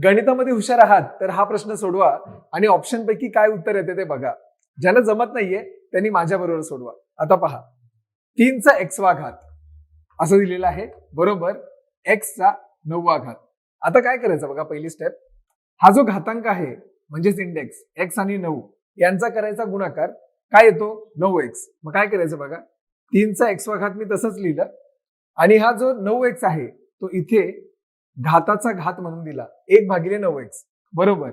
गणितामध्ये हुशार आहात तर हा प्रश्न सोडवा आणि ऑप्शन पैकी काय उत्तर येते ते बघा. ज्यांना जमत नाहीये त्यांनी माझ्या बरोबर सोडवा. आता पहा. तीनचा एक्सवा घात. असं दिलेलं आहे. बरोबर. एक्सचा नववा घात. आता काय करायचं बघा पहिली स्टेप हा जो घातांक आहे म्हणजेच इंडेक्स एक्स आणि नऊ यांचा करायचा गुणाकार काय येतो? नऊ एक्स मग काय करायचं बघा? तीनचा एक्सवा घात मी तसंच लिहिलं. आणि हा जो नऊ एक्स आहे तो इथे घाताचा घात म्हणून दिला. एक भागिले नऊ एक्स बरोबर.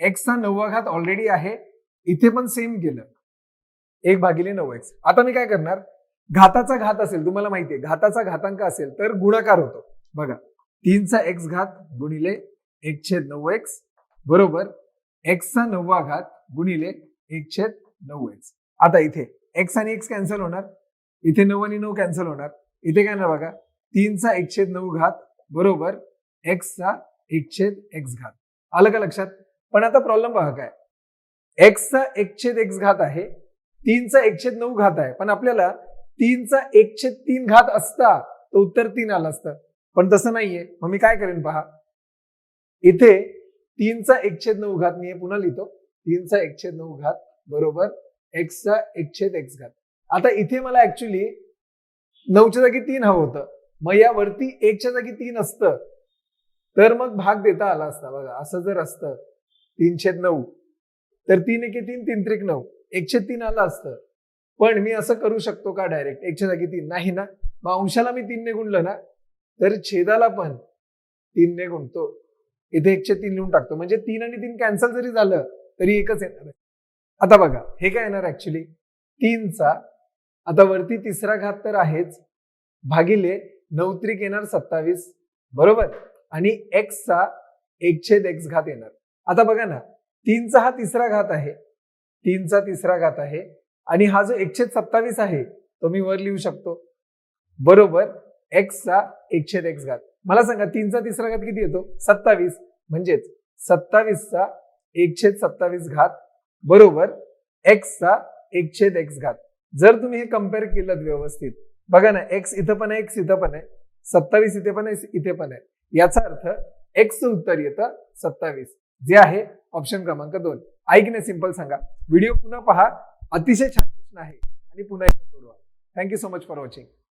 एक्सचा नववा घात ऑलरेडी आहे. इथे पण सेम केलं. एक भागिले नऊ एक्स आता मी काय करणार? घाताचा घात असेल तुम्हाला माहितीये घाताचा घातांक असेल तर गुणाकार होतो. बघा तीनचा एक्स घात गुणिले एक छेद नऊ एक्स बरोबर. एक्सचा नववा घात गुणिले एक छेद नऊ एक्स आता इथे एक्स आणि एक्स कॅन्सल होणार. इथे नऊ आणि नऊ कॅन्सल होणार. इथे काय ना बघा? तीनचा एक छेद नऊ घात बरोबर. एक्सचा एक छेद एक्स घात. आलं का लक्षात? पण आता प्रॉब्लेम बघा काय? एक्सचा एक छेद एक्स घात आहे तीनचा एक छेद नऊ घात आहे. पण आपल्याला तीनचा एक छेद तीन घात असता तर उत्तर तीन आलं असतं. पण तसं नाहीये. मग मी काय करेन पहा? इथे तीनचा एक छेद नऊ घात मी हे पुन्हा लिहितो. तीनचा एक छेद नऊ घात बरोबर एक्सचा एक छेद एक्स घात. आता इथे मला ऍक्च्युली नऊच्या जागी तीन हवं होतं. मग यावरती एकच्या जागी तीन असतं. तर मग भाग देता आला असता बघा. असं जर असतं तीनशे नऊ तर तीन एके तीन तीन त्रिक नऊ. एकशे तीन आलं असतं. पण मी असं करू शकतो का डायरेक्ट एकशे जागी तीन. नाही ना. मग अंशाला मी तीनने गुणलं ना? तर छेदाला पण तीनने गुणतो. इथे एकशे तीन लिहून टाकतो. म्हणजे तीन आणि तीन कॅन्सल जरी झालं तरी एकच येणार आहे. आता बघा. हे काय येणार ऍक्च्युली तीनचा आता वरती तिसरा घात तर आहेच. भागिले नऊ त्रिक येणार सत्तावीस. बरोबर? आणि एक्सचा एकछेद एक्स घात येणार. आता बघा ना तीनचा हा तिसरा घात आहे. तीनचा तिसरा घात आहे. आणि हा जो एकशेद सत्तावीस आहे तो मी वर लिहू शकतो. बरोबर एक्सचा एकशेद एक्स घात. मला सांगा तीनचा तिसरा घात किती येतो? सत्तावीस. म्हणजेच सत्तावीसचा एकशेद सत्तावीस घात. बरोबर एक्सचा एकशेद एक्स घात. जर तुम्ही हे कंपेअर केलं व्यवस्थित बघा ना एक्स इथं पण आहे एक्स इथं पण आहे. सत्तावीस इथे पण आहे इथे पण आहे. याचा अर्थ एक्स उत्तर येतं सत्तावीस. जे आहे ऑप्शन क्रमांक दोन. ऐकणे सिंपल सांगा. व्हिडिओ पुन्हा पहा. अतिशय छान प्रश्न आहे. आणि पुन्हा एकदा सोडवा. Thank you so much for watching